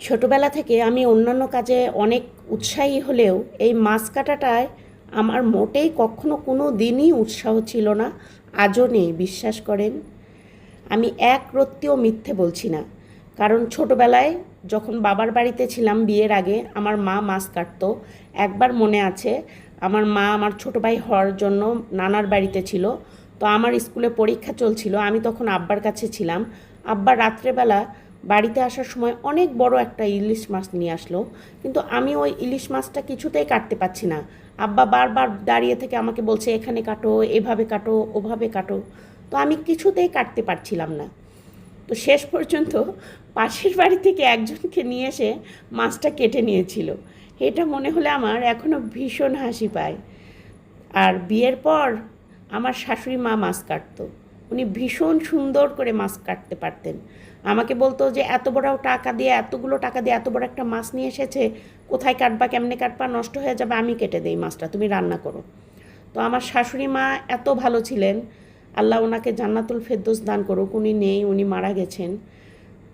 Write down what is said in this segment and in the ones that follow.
ছোটবেলা থেকে আমি অন্যান্য কাজে অনেক উৎসাহী হলেও এই মাছ কাটাটায় আমার মোটেই কখনো কোনো দিনই উৎসাহ ছিল না। আজও নেই, বিশ্বাস করেন। আমি এক রত্তিও মিথ্যে বলছি না। কারণ ছোটবেলায় যখন বাবার বাড়িতে ছিলাম বিয়ের আগে, আমার মা মাছ কাটতো। একবার মনে আছে, আমার মা আমার ছোট ভাই হওয়ার জন্য নানার বাড়িতে ছিল। তো আমার স্কুলে পরীক্ষা চলছিল, আমি তখন আব্বার কাছে ছিলাম। আব্বা রাত্রেবেলা বাড়িতে আসার সময় অনেক বড় একটা ইলিশ মাছ নিয়ে আসলো, কিন্তু আমি ওই ইলিশ মাছটা কিছুতেই কাটতে পারছি না। আব্বা বারবার দাঁড়িয়ে থেকে আমাকে বলছে, এখানে কাটো, এভাবে কাটো, ওভাবে কাটো। তো আমি কিছুতেই কাটতে পারছিলাম না। তো শেষ পর্যন্ত পাশের বাড়ি থেকে একজনকে নিয়ে এসে মাছটা কেটে নিয়েছিল। এটা মনে হলে আমার এখনও ভীষণ হাসি পায়। আর বিয়ের পর আমার শাশুড়ি মা মাছ কাটতো। উনি ভীষণ সুন্দর করে মাছ কাটতে পারতেন। আমাকে বলতো যে, এত বড় টাকা দিয়ে, এতগুলো টাকা দিয়ে, এত বড় একটা মাছ নিয়ে এসেছে, কোথায় কাটবা, কেমনে কাটবা, নষ্ট হয়ে যাবে, আমি কেটে দেই মাছটা, তুমি রান্না করো। তো আমার শাশুড়ি মা এত ভালো ছিলেন, আল্লাহ ওনাকে জান্নাতুল ফেরদৌস দান করুক, উনি নেই, উনি মারা গেছেন।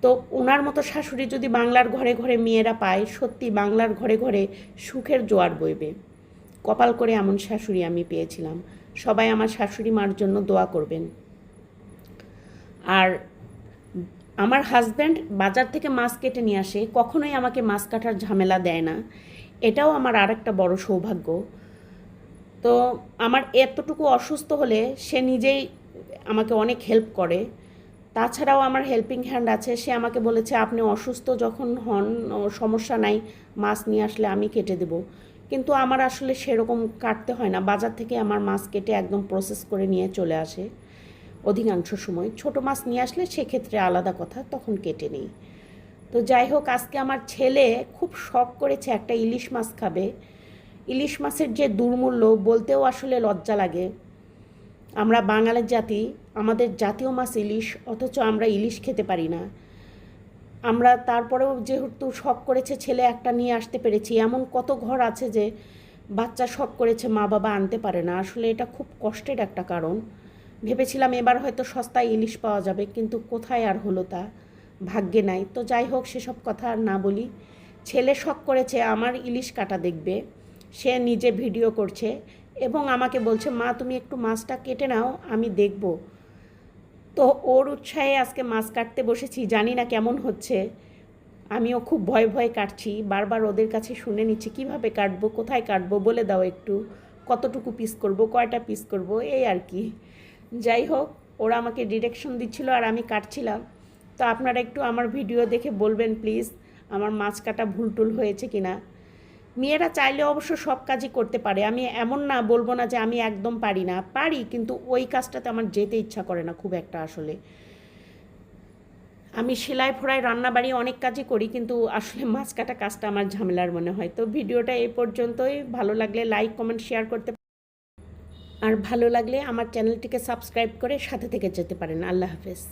তো ওনার মতো শাশুড়ি যদি বাংলার ঘরে ঘরে মেয়েরা পায়, সত্যি বাংলার ঘরে ঘরে সুখের জোয়ার বইবে। কপাল করে এমন শাশুড়ি আমি পেয়েছিলাম। সবাই আমার শাশুড়ি মার জন্য দোয়া করবেন। আর আমার হাজব্যান্ড বাজার থেকে মাছ কেটে নিয়ে আসে, কখনোই আমাকে মাছ কাটার ঝামেলা দেয় না। এটাও আমার আরেকটা বড় সৌভাগ্য। তো আমার এতটুকু অসুস্থ হলে সে নিজেই আমাকে অনেক হেল্প করে। তাছাড়াও আমার হেল্পিং হ্যান্ড আছে, সে আমাকে বলেছে, আপনি অসুস্থ যখন হন সমস্যা নাই, মাছ নিয়ে আসলে আমি কেটে দেব। কিন্তু আমার আসলে সেরকম কাটতে হয় না। বাজার থেকে আমার মাছ কেটে একদম প্রসেস করে নিয়ে চলে আসে। অধিকাংশ সময় ছোট মাছ নিয়ে আসলে সেক্ষেত্রে আলাদা কথা, তখন কেটে নিই। তো যাই হোক, আজকে আমার ছেলে খুব শখ করেছে একটা ইলিশ মাছ খাবে। ইলিশ মাছের যে দুর্মূল্য বলতেও আসলে লজ্জা লাগে। আমরা বাঙালির জাতি, আমাদের জাতীয় মাছ ইলিশ, অথচ আমরা ইলিশ খেতে পারি না। আমরা তারপরেও যেহেতু শখ করেছে ছেলে একটা নিয়ে আসতে পেরেছি, এমন কত ঘর আছে যে বাচ্চা শখ করেছে মা বাবা আনতে পারে না। আসলে এটা খুব কষ্টের একটা কারণ। ভেবেছিলাম এবার হয়তো সস্তায় ইলিশ পাওয়া যাবে, কিন্তু কোথায় আর হলো তা? ভাগ্যে নাই। তো যাই হোক, সেসব কথা আর না বলি। ছেলে শখ করেছে আমার ইলিশ কাটা দেখবে। সে নিজে ভিডিও করছে এবং আমাকে বলছে, মা, তুমি একটু মাছটা কেটে নাও, আমি দেখব। তো ওর উৎসাহে আজকে মাছ কাটতে বসেছি, জানি না কেমন হচ্ছে। আমিও খুব ভয় ভয় কাটছি, বারবার ওদের কাছে শুনে নিচ্ছি, কীভাবে কাটবো, কোথায় কাটবো, বলে দাও একটু। কতটুকু পিস করব, কয়টা পিস করব? এই আর কি। যাই হোক, ওরা আমাকে ডিরেকশন দিচ্ছিল আর আমি কাটছিলাম। তো আপনারা একটু আমার ভিডিও দেখে বলবেন প্লিজ আমার মাছ কাটা ভুল টুল হয়েছে কি না মেয়েরা চাইলে অবশ্য সব কাজই করতে পারে। আমি এমন না বলব না যে আমি একদম পারি না। পারি, কিন্তু ওই কাজটাতে আমার যেতে ইচ্ছা করে না খুব একটা আসলে। আমি সেলাই ফোড়াই রান্নাবাড়ি অনেক কাজই করি, কিন্তু আসলে মাছ কাটা কাজটা আমার ঝামেলার মনে হয়। তো ভিডিওটা এই পর্যন্তই। ভালো লাগলে লাইক কমেন্ট শেয়ার করতে আর ভালো লাগলে আমার চ্যানেলটিকে সাবস্ক্রাইব করে সাথে থেকে যেতে পারেন। আল্লাহ হাফেজ।